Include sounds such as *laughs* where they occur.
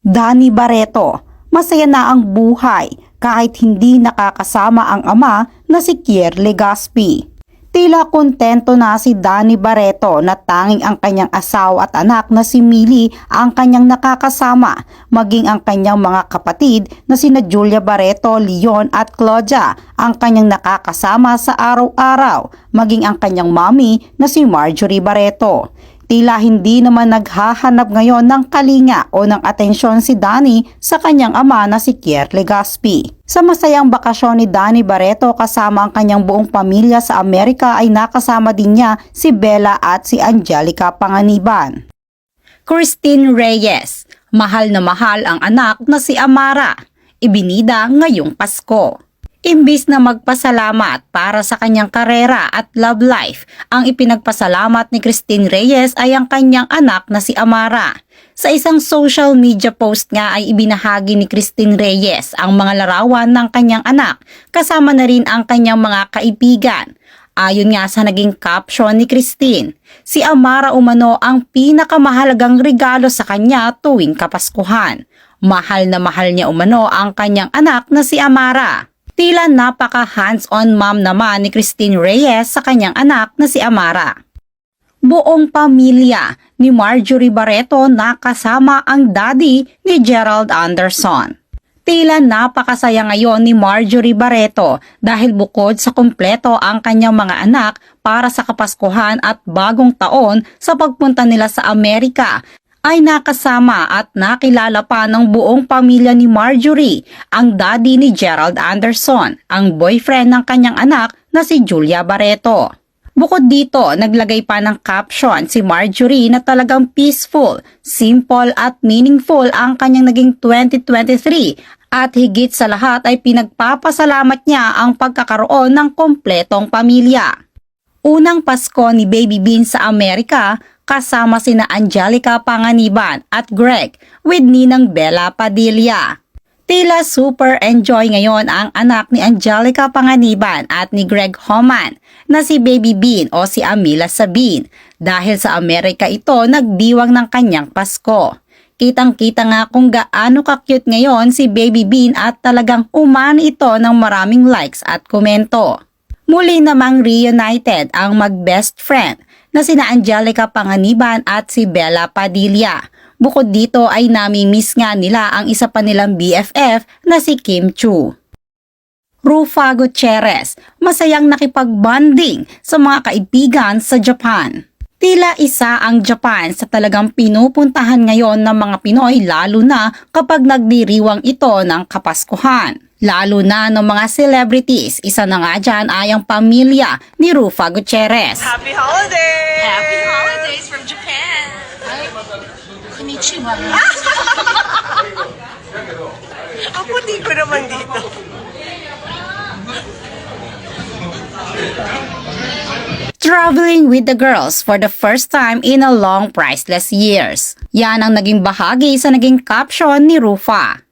Danny Barreto, masaya na ang buhay kahit hindi nakakasama ang ama na si Kier Legaspi. Tila kontento na si Danny Barreto na tanging ang kanyang asawa at anak na si Millie ang kanyang nakakasama, maging ang kanyang mga kapatid na sina Julia Barreto, Leon at Claudia ang kanyang nakakasama sa araw-araw, maging ang kanyang mommy na si Marjorie Barreto. Tila hindi naman naghahanap ngayon ng kalinga o ng atensyon si Danny sa kanyang ama na si Kier Legaspi. Sa masayang bakasyon ni Danny Barreto kasama ang kanyang buong pamilya sa Amerika ay nakasama din niya si Bella at si Angelica Panganiban. Christine Reyes, mahal na mahal ang anak na si Amara, ibinida ngayong Pasko. Imbis na magpasalamat para sa kanyang karera at love life, ang ipinagpasalamat ni Christine Reyes ay ang kanyang anak na si Amara. Sa isang social media post nga ay ibinahagi ni Christine Reyes ang mga larawan ng kanyang anak, kasama na rin ang kanyang mga kaibigan. Ayon nga sa naging caption ni Christine, si Amara umano ang pinakamahalagang regalo sa kanya tuwing Kapaskuhan. Mahal na mahal niya umano ang kanyang anak na si Amara. Tila napaka hands-on mom naman ni Christine Reyes sa kanyang anak na si Amara. Buong pamilya ni Marjorie Barreto nakasama ang daddy ni Gerald Anderson. Tila napakasaya ngayon ni Marjorie Barreto dahil bukod sa kumpleto ang kanyang mga anak para sa Kapaskuhan at bagong taon sa pagpunta nila sa Amerika ay nakasama at nakilala pa ng buong pamilya ni Marjorie, ang daddy ni Gerald Anderson, ang boyfriend ng kanyang anak na si Julia Barreto. Bukod dito, naglagay pa ng caption si Marjorie na talagang peaceful, simple at meaningful ang kanyang naging 2023 at higit sa lahat ay pinagpapasalamat niya ang pagkakaroon ng kompletong pamilya. Unang Pasko ni Baby Bean sa Amerika kasama sina Angelica Panganiban at Greg with Ninang Bella Padilla. Tila super enjoy ngayon ang anak ni Angelica Panganiban at ni Greg Homan na si Baby Bean o si Amila Sabin dahil sa Amerika ito nagdiwang ng kanyang Pasko. Kitang-kita nga kung gaano ka-cute ngayon si Baby Bean at talagang umani ito ng maraming likes at komento. Muli namang reunited ang mag-best friend na sina Angelica Panganiban at si Bella Padilla. Bukod dito ay nami-miss nga nila ang isa pa nilang BFF na si Kim Chu. Rufa Gutierrez, masayang nakipag-bonding sa mga kaibigan sa Japan. Tila isa ang Japan sa talagang pinupuntahan ngayon ng mga Pinoy lalo na kapag nagdiriwang ito ng Kapaskuhan. Lalo na ng mga celebrities, isa na nga dyan ay ang pamilya ni Rufa Gutierrez. Happy holidays! Happy holidays from Japan. Konnichiwa. Ang *laughs* puti ko naman dito. Traveling with the girls for the first time in a long priceless years. Yan ang naging bahagi sa naging caption ni Rufa.